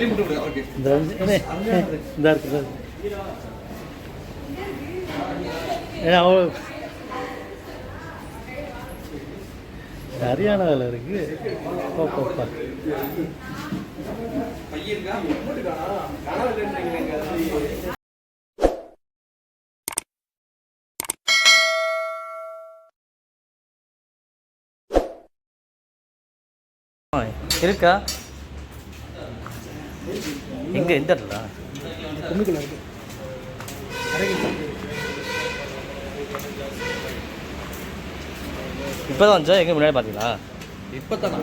இந்த இருக்குது ஏன்னா அவ ஹரியானாவில் இருக்கு. இருக்கா இருக்கா? எங்க எந்த இடத்துல? இருக்கு இப்போதான் வந்துச்சா எங்க முன்னாடி பார்த்தீங்களா இப்பதானா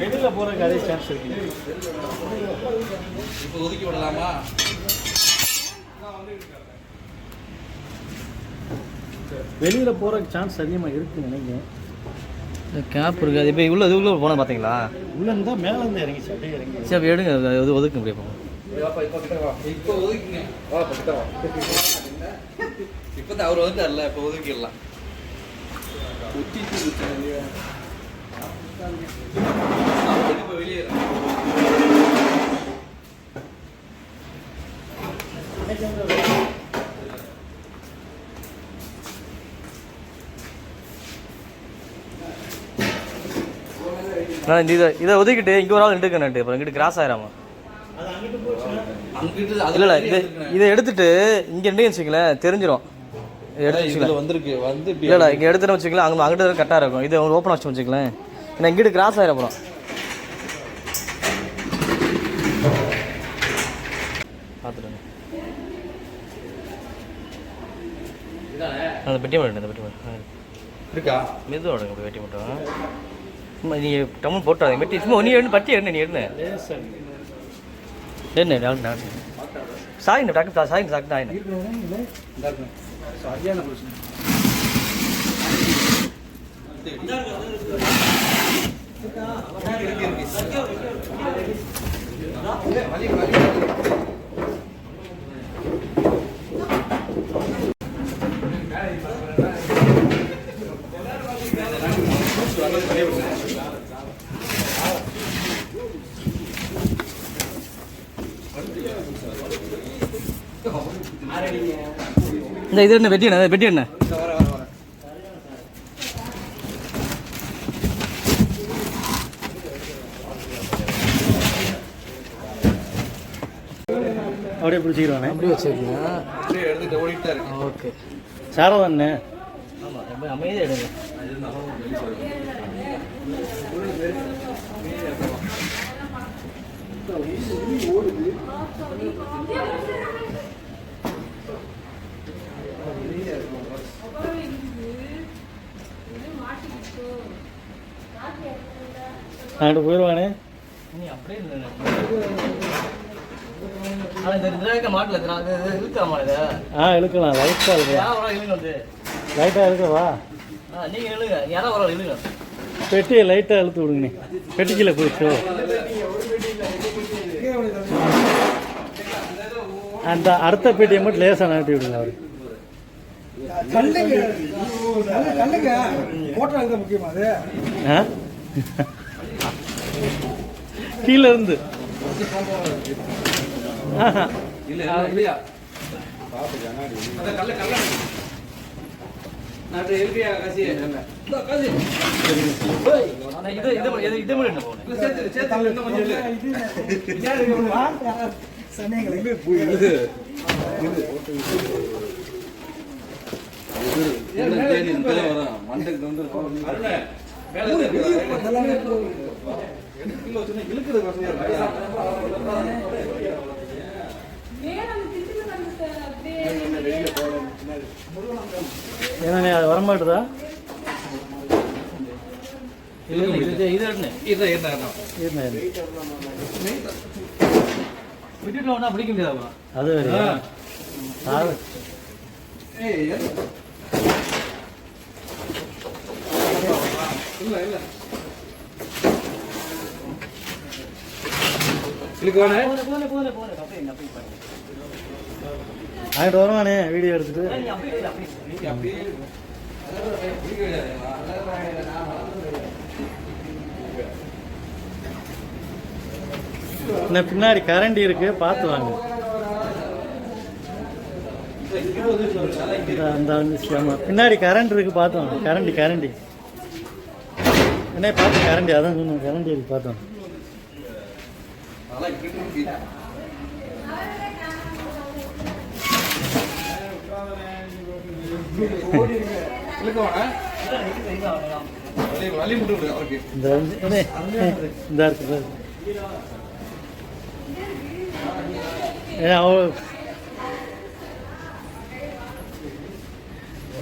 வெளியில் போகிறதுக்கு அதே சான்ஸ் இருக்கு இப்போ ஒதுக்கி விடலாமா வெளியில் போகிறதுக்கு சான்ஸ் அதிகமாக இருக்குன்னு நினைக்கிறேன். கேப் இருக்குது அது இப்போ உள்ள இது உள்ள போனால் பார்த்தீங்களா உள்ளே இருந்தால் மேலே இருந்து இறங்கி அப்படியே இறங்கி. சரி எடுங்க. அது ஒதுக்க முடியும் இப்போ ஒதுக்குங்க. வா பக்கிட்ட வா. இப்போ அவர் வந்துட்டார்ல இப்போ ஒதுக்கிடலாம். இப்போ வெளியே நான் இந்த இதை இதை ஒதுக்கிட்டு இங்கே ஒரு ஆள் நின்றுக்கணுட்டு அப்புறம் இங்கிட்டு கிராஸ் ஆயிராமா. இல்லை இல்லை இதை இதை எடுத்துட்டு இங்கே நின்று வச்சுக்கங்களேன் தெரிஞ்சிடும் இதை எடுத்து வச்சுக்கலாம் வந்திருக்கு வந்து இல்லை இல்லை இங்கே எடுத்துட்டு வச்சுக்கலாம் அங்கே அங்கிட்டு கரெக்டாக இருக்கும். இதை ஓப்பன் வச்சு வச்சுக்கலாம் ஏன்னா இங்கிட்டு கிராஸ் ஆயிரம் அப்புறம் அந்த பெட்டி மட்டும் அந்த பெட்டி மட்டும் இருக்கா? மெதுவாக விடுங்க வெட்டி மட்டும். நீ டம்மல் போட்டாங்க மெட்டி சும்மா நீ எண்ணு பட்டி எடுங்க நீ எடுங்க என்ன டாக்டர் சாயங்க டாக்டர் சாயிங்க சாயங்க ஆயின சரியான இந்த இது என்ன வெட்டி என்ன வெட்டி என்ன அப்படியே பிடிச்சிக்கிறானே அப்படி வச்சிருக்கீங்க அப்படியே தான் இருக்கு. ஓகே. ரொம்ப அமைதியாக எடுங்க அங்கிட்டு போயிடுவானே? நீ அப்படியே மாட்டில் இழுக்காமா இதை ஆ இழுக்கலாம். லைட்டாக இழுக்கலாம். லைட்டாக இழுக்கவா நீங்கள் இழுங்க. யாராவது ஒரு இழுங்க. பெட்டியை லைட்டாக இழுத்து விடுங்க பெட்டிக்கில போயிடுச்சோ அந்த அடுத்த பெட்டியை மட்டும் லேசாக நகட்டி விடுங்க அவரு. கல்லுங்க. கல்லுங்க. போட்டோ எழுத முக்கியமா அது? கீழே இருந்து. ஆஹா. ஏன்னா அது வரமாட்டுதா? பிடிக்க முடியாதா அது வேறையா? அது ஏய் இல்ல இல்ல இழுக்குவானே போன போன போன அப்படியே அப்படியே ஆகிட்டு வருவானே வீடியோ எடுத்துட்டு பின்னாடி கரண்டி இருக்கு பார்த்து வாங்க. அந்த வந்துச்சு ஆமாம் பின்னாடி கரண்ட் இருக்கு பார்த்தோம். கரண்டி கரண்டி என்ன பார்த்து கரண்டி அதான் சொன்னோம் கரண்டி இருக்கு பார்த்தோம். இந்த இந்த இருக்கு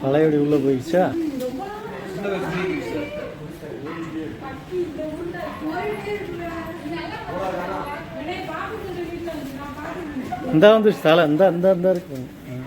பழையபடி உள்ளே போயிடுச்சா? இந்த வந்துருச்சு தலை இந்த இந்த இந்த இருக்கு ம்.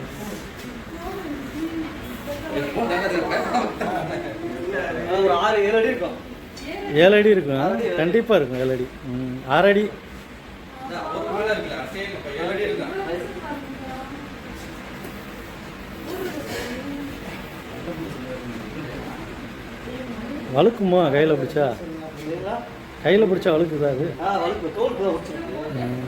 ஒரு ஆறு ஏழு அடி இருக்கும். ஏழு அடி இருக்கும். கண்டிப்பாக இருக்கும் ஏழு அடி. ம், ஆறு அடி. வழுக்குமா கையில் பிடிச்சா? கையில் பிடிச்சா வழுக்குதா அது? ம்.